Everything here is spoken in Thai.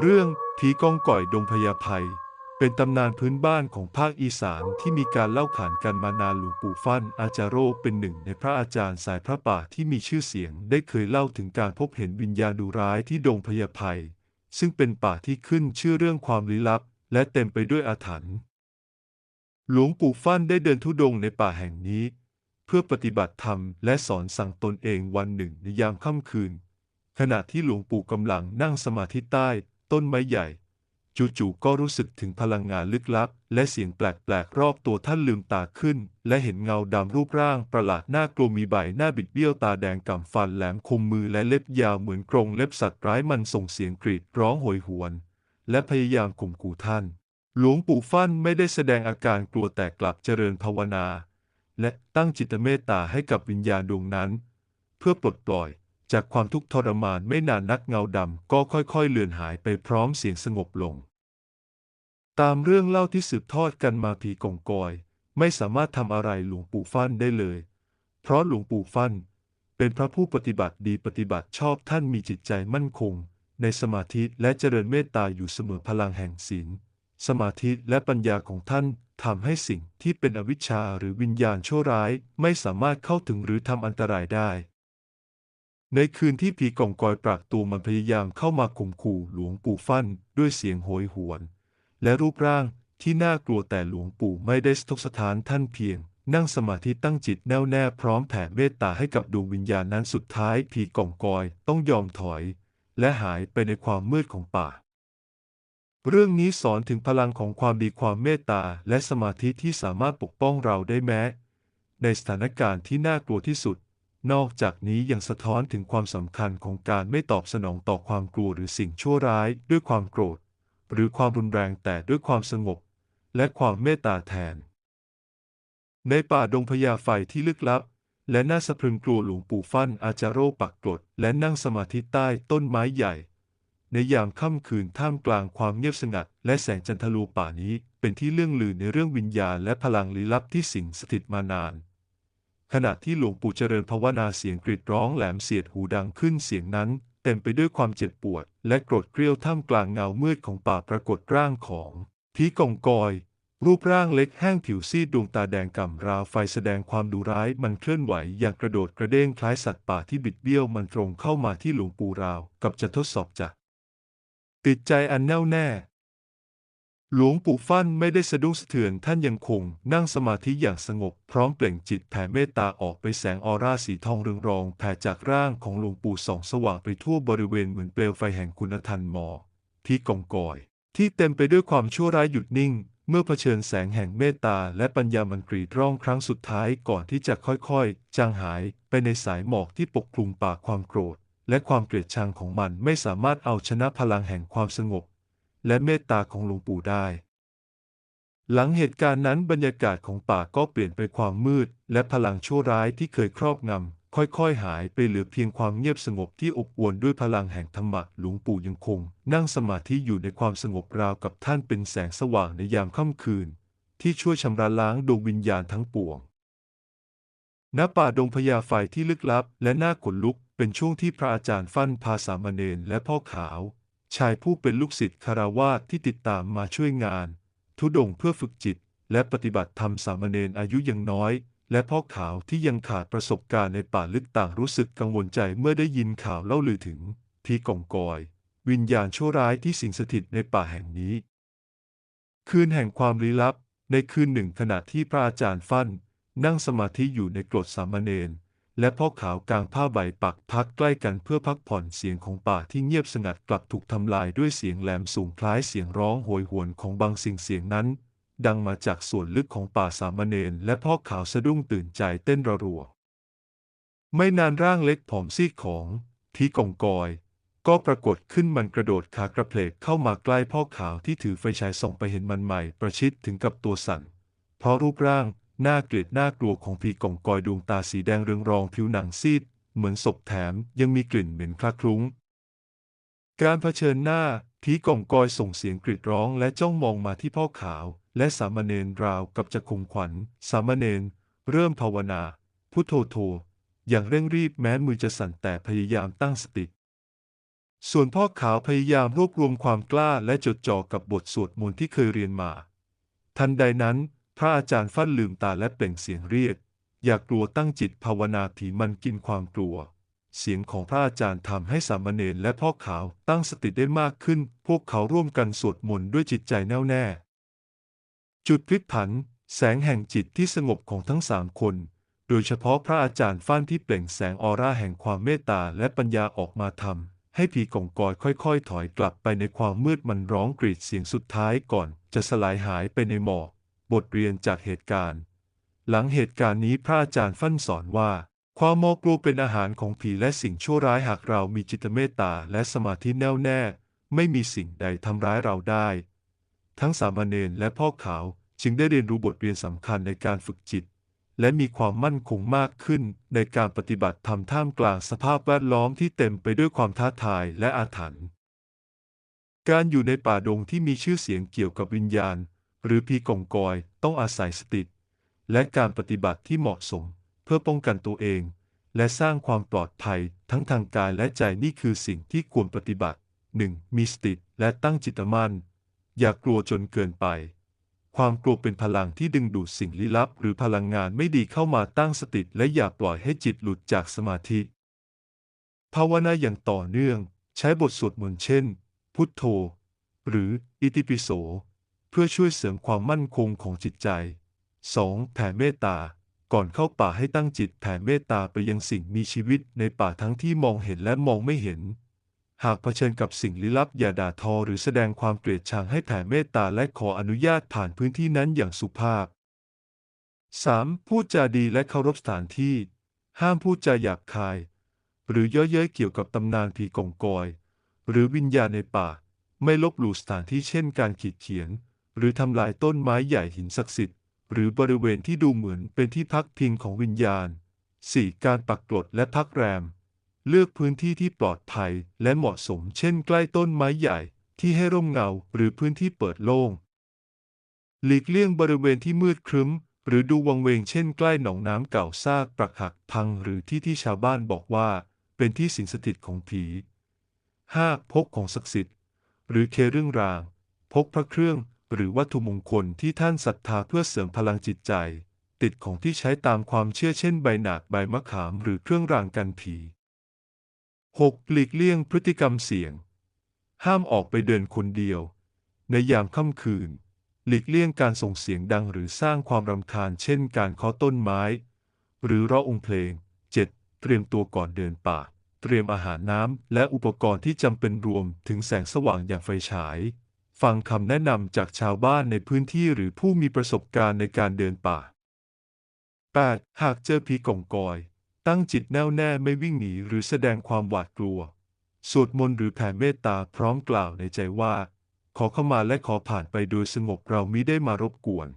เรื่องผีกองก่อยดงพญาไพเป็นตำนานพื้นบ้านของภาคอีสานที่มีการเล่าขานกันมานานหลวงปู่ฟั่นอาจารโรเป็นหนึ่งในพระอาจารย์สายพระป่าที่มีชื่อเสียง ได้เคยเล่าถึงการพบเห็นวิญญาณดุร้ายที่ดงพญาไพซึ่งเป็นป่าที่ขึ้นชื่อเรื่องความลี้ลับ และเต็มไปด้วยอาถรรพ์หลวงปู่ฟั่นได้เดินทุดงในป่าแห่งนี้ เพื่อปฏิบัติธรรมและสอนสั่งตนเองวันหนึ่งในยามค่ำคืน ขณะที่หลวงปู่กำลังนั่งสมาธิใต้ ต้นไม้ใหญ่จู่ๆก็รู้สึกถึงพลังงานลึกลับ และเสียงแปลกๆ รอบตัวท่านลืมตาขึ้น และเห็นเงาดำรูปร่างประหลาดหน่ากลัวมีใบหน้าบิดเบี้ยวตาแดงกำฟันแหลมคมมือและเล็บยาวเหมือนกรงเล็บสัตว์ร้ายมันส่งเสียงกรีดร้องโหยหวน และพยายามข่มขู่ท่าน หลวงปู่ฟั่นไม่ได้แสดงอาการกลัวแต่กลับเจริญภาวนา และตั้งจิตเมตตาให้กับวิญญาณดวงนั้น เพื่อปลดปล่อย จากความทุกข์ทรมานไม่นานนักเงาดำก็ค่อยๆเลือนหายไปพร้อมเสียงสงบลง ตามเรื่องเล่าที่สืบทอดกันมาผีกองกอย ไม่สามารถทำอะไรหลวงปู่ฟั่นได้เลย เพราะหลวงปู่ฟั่น เป็นพระผู้ปฏิบัติดีปฏิบัติชอบท่านมีจิตใจมั่นคง ในสมาธิและเจริญเมตตาอยู่เสมอพลังแห่งศีลสมาธิและปัญญาของท่านทำให้สิ่งที่เป็นอวิชชาหรือวิญญาณชั่วร้ายไม่สามารถเข้าถึงหรือทำอันตรายได้ ในคืนที่ผีกองกอยปรากตัวมันพยายามเข้ามาข่มขู่หลวงปู่ฟั่นด้วยเสียงโหยหวน และรูปร่างที่น่ากลัวแต่หลวงปู่ไม่ได้สะทกสถานท่านเพียง นั่งสมาธิตั้งจิตแน่วแน่พร้อมแผ่เมตตาให้กับดวงวิญญาณนั้นสุดท้ายผีกองกอยต้องยอมถอย และหายไปในความมืดของป่า เรื่องนี้สอนถึงพลังของความดีความเมตตาและสมาธิที่สามารถปกป้องเราได้แม้ ในสถานการณ์ที่น่ากลัวที่สุด นอกจากนี้ยังสะท้อนถึงความสำคัญของการไม่ตอบสนองต่อความกลัวหรือสิ่งชั่วร้ายด้วยความโกรธ หรือความรุนแรงแต่ด้วยความสงบ และความเมตตาแทน ในป่าดงพญาไฟที่ลึกลับ และน่าสะพรึงกลัวหลวงปู่ฟั่นอาจารย์โรปักกรดและนั่งสมาธิใต้ต้นไม้ใหญ่ ในยามค่ำคืนท่ามกลางความเงียบสงัด และแสงจันทรูป่านี้เป็นที่เรื่องลือในเรื่องวิญญาณและพลังลี้ลับที่สิงสถิตมานาน ขณะที่หลวงปู่เจริญภาวนาเสียงกรีดร้องแหลมเสียดหูดังขึ้นเสียงนั้น เต็มไปด้วยความเจ็บปวด และโกรธเกรี้ยวท่ามกลางเงามืดของป่าปรากฏร่างของผีกองกอย รูปร่างเล็กแห้งผิวซีดดวงตาแดงก่ำราวไฟแสดงความดุร้ายมันเคลื่อนไหวอย่างกระโดดกระเด้งคล้ายสัตว์ป่าที่บิดเบี้ยวมันตรงเข้ามาที่หลวงปู่ราว กับจะทดสอบจักติดใจอันแน่วแน่ หลวงปู่ฟั่นไม่ได้สะดุ้งสะเทือนท่านยังคง นั่งสมาธิอย่างสงบ พร้อมเปล่งจิตแผ่เมตตาออกไปแสงออร่าสีทองเรืองรองแผ่จากร่างของหลวงปู่ส่องสว่างไปทั่วบริเวณเหมือนเปลวไฟแห่งคุณธรรมหมอ ที่กองกอย ที่เต็มไปด้วยความชั่วร้ายหยุดนิ่ง เมื่อเผชิญแสงแห่งเมตตาและปัญญามันกรีดร้องครั้งสุดท้ายก่อนที่จะค่อยๆ จางหายไปในสายหมอกที่ปกคลุมป่าความโกรธ และความเกลียดชังของมันไม่สามารถเอาชนะพลังแห่งความสงบ และเมตตาของหลวงปู่ได้ หลังเหตุการณ์นั้นบรรยากาศของป่าก็เปลี่ยนไปความมืด และพลังชั่วร้ายที่เคยครอบงำค่อยๆ หายไปเหลือเพียงความเงียบสงบที่อบอวลด้วยพลังแห่งธรรมะหลวงปู่ยังคง นั่งสมาธิอยู่ในความสงบราวกับท่านเป็นแสงสว่างในยามค่ำคืน ที่ช่วยชำระล้างดวงวิญญาณทั้งปวงณป่าดงพญาไฟที่ลึกลับ และน่าขนลุกเป็นช่วงที่พระอาจารย์ฟั่นพาสามเณรและพ่อขาว ชายผู้เป็นลูกศิษย์คารวาสที่ติดตามมาช่วยงาน ทุดงเพื่อฝึกจิต และปฏิบัติธรรมสามเณรอายุยังน้อย และพ่อขาวที่ยังขาดประสบการณ์ในป่าลึกต่างรู้สึกกังวลใจเมื่อได้ยินข่าวเล่าลือถึงผีกองกอย วิญญาณชั่วร้ายที่สิงสถิตในป่าแห่งนี้ คืนแห่งความลี้ลับ ในคืนหนึ่งขณะที่พระอาจารย์ฟั่น นั่งสมาธิอยู่ในกรดสามเณร และพ่อขาวกลางผ้าใบปักพักใกล้กันเพื่อพักผ่อนเสียงของป่าที่เงียบสงัดกลับถูกทำลายด้วยเสียงแหลมสูงคล้ายเสียงร้องโหยหวนของบางสิ่งเสียงนั้น ดังมาจากส่วนลึกของป่าสามเณรและพ่อขาวสะดุ้งตื่นใจเต้นระรัว ไม่นานร่างเล็กผอมซีดของผีกองกอย ก็ปรากฏขึ้นมันกระโดดขากระเพลกเข้ามาใกล้พ่อขาวที่ถือไฟฉายส่องไปเห็นมันใหม่ประชิดถึงกับตัวสั่นเพราะรูปร่าง หน่าเกลียดน่ากลัวของผีกองกอยดวงตาสีแดงเรืองรองผิวหนังซีด เหมือนศพแถมยังมีกลิ่นเหม็นคละคลุ้ง การเผชิญหน้าผีกองกอยส่งเสียงกรีดร้องและจ้องมองมาที่พ่อขาว และสามเณรราวกับจะข่มขวัญ สามเณรเริ่มภาวนา พุทโธโธอย่างเร่งรีบแม้มือจะสั่นแต่พยายามตั้งสติส่วนพ่อขาวพยายามรวบรวมความกล้าและจดจ่อกับบทสวดมนต์ที่เคยเรียนมา ทันใดนั้น พระอาจารย์ฟั่นลืมตาและเปล่งเสียงเรียก อย่ากลัวตั้งจิตภาวนาผีมันกินความกลัว เสียงของพระอาจารย์ทำให้สามเณรและพ่อขาวตั้งสติได้มากขึ้น พวกเขาร่วมกันสวดมนต์ด้วยจิตใจแน่วแน่ จุดพลิกผัน แสงแห่งจิตที่สงบของทั้งสามคน โดยเฉพาะพระอาจารย์ฟั่นที่เปล่งแสงออร่าแห่งความเมตตาและปัญญาออกมาทำให้ผีกองกอยค่อย ๆ ถอยกลับไปในความมืดมันร้องกรีดเสียงสุดท้ายก่อน จะสลายหายไปในหมอก บทเรียนจากเหตุการณ์ หลังเหตุการณ์นี้พระอาจารย์ฟั่นสอนว่า ความโมกลัวเป็นอาหารของผีและสิ่งชั่วร้ายหากเรามีจิตเมตตาและสมาธิแน่วแน่ ไม่มีสิ่งใดทำร้ายเราได้ ทั้งสามเณรและพ่อขาวจึงได้เรียนรู้บทเรียนสำคัญในการฝึกจิต และมีความมั่นคงมากขึ้นในการปฏิบัติธรรมท่ามกลางสภาพแวดล้อมที่เต็มไปด้วยความท้าทายและอาถรรพ์การอยู่ในป่าดงที่มีชื่อเสียงเกี่ยวกับวิญญาณ หรือผีกองกอยต้องอาศัยสติและการปฏิบัติที่เหมาะสม เพื่อป้องกันตัวเอง และสร้างความปลอดภัยทั้งทางกายและใจนี่คือสิ่งที่ควรปฏิบัติ 1. มีสติและตั้งจิตมั่น อย่ากลัวจนเกินไป ความกลัวเป็นพลังที่ดึงดูดสิ่งลี้ลับ หรือพลังงานไม่ดีเข้ามาตั้งสติและอย่าปล่อยให้จิตหลุดจากสมาธิ ภาวนาอย่างต่อเนื่อง ใช้บทสวดมนต์เช่น พุทโธ หรืออิติปิโส เพื่อช่วยเสริมความมั่นคงของจิตใจ 2. แผ่เมตตา ก่อนเข้าป่าให้ตั้งจิตแผ่เมตตาไปยังสิ่งมีชีวิตในป่าทั้งที่มองเห็นและมองไม่เห็น หากเผชิญกับสิ่งลี้ลับอย่าด่าทอหรือแสดงความเกลียดชังให้แผ่เมตตาและขออนุญาตผ่านพื้นที่นั้นอย่างสุภาพ 3. พูดจาดีและเคารพสถานที่ ห้ามพูดจาหยาบคาย หรือเย่อเย้ยเกี่ยวกับตำนานผีกองกอย หรือวิญญาณในป่า ไม่ลบหลู่สถานที่เช่นการขีดเขียน หรือทำลายต้นไม้ใหญ่หินศักดิ์สิทธิ์ หรือบริเวณที่ดูเหมือนเป็นที่พักพิงของวิญญาณ 4. การปักกรดและพักแรม เลือกพื้นที่ที่ปลอดภัยและเหมาะสม เช่น ใกล้ต้นไม้ใหญ่ที่ให้ร่มเงาหรือพื้นที่เปิดโล่ง หลีกเลี่ยงบริเวณที่มืดครึ้ม หรือดูวังเวงเช่น ใกล้หนองน้ำเก่าซากปรักหักพังหรือที่ที่ชาวบ้านบอกว่า เป็นที่สิงสถิตของผี 5. พกของศักดิ์สิทธิ์ หรือเคเรื่องราง พกพระเครื่อง หรือวัตถุมงคลที่ท่านศรัทธาเพื่อเสริมพลังจิตใจ ติดของที่ใช้ตามความเชื่อเช่นใบหนาดใบมะขามหรือเครื่องรางกันผี 6. หลีกเลี่ยงพฤติกรรมเสี่ยง ห้ามออกไปเดินคนเดียว ในยามค่ำคืน หลีกเลี่ยงการส่งเสียงดังหรือสร้างความรำคาญเช่นการเคาะต้นไม้ หรือร้ององค์เพลง 7. เตรียมตัวก่อนเดินป่า เตรียมอาหารน้ำและอุปกรณ์ที่จำเป็นรวมถึงแสงสว่างอย่างไฟฉาย ฟังคำแนะนำจากชาวบ้านในพื้นที่หรือผู้มีประสบการณ์ในการเดินป่า 8. หากเจอผีกองกอย ตั้งจิตแน่วแน่ไม่วิ่งหนีหรือแสดงความหวาดกลัว สวดมนต์หรือแผ่เมตตาพร้อมกล่าวในใจว่า ขอเข้ามาและขอผ่านไปโดยสงบเรามิได้มารบกวน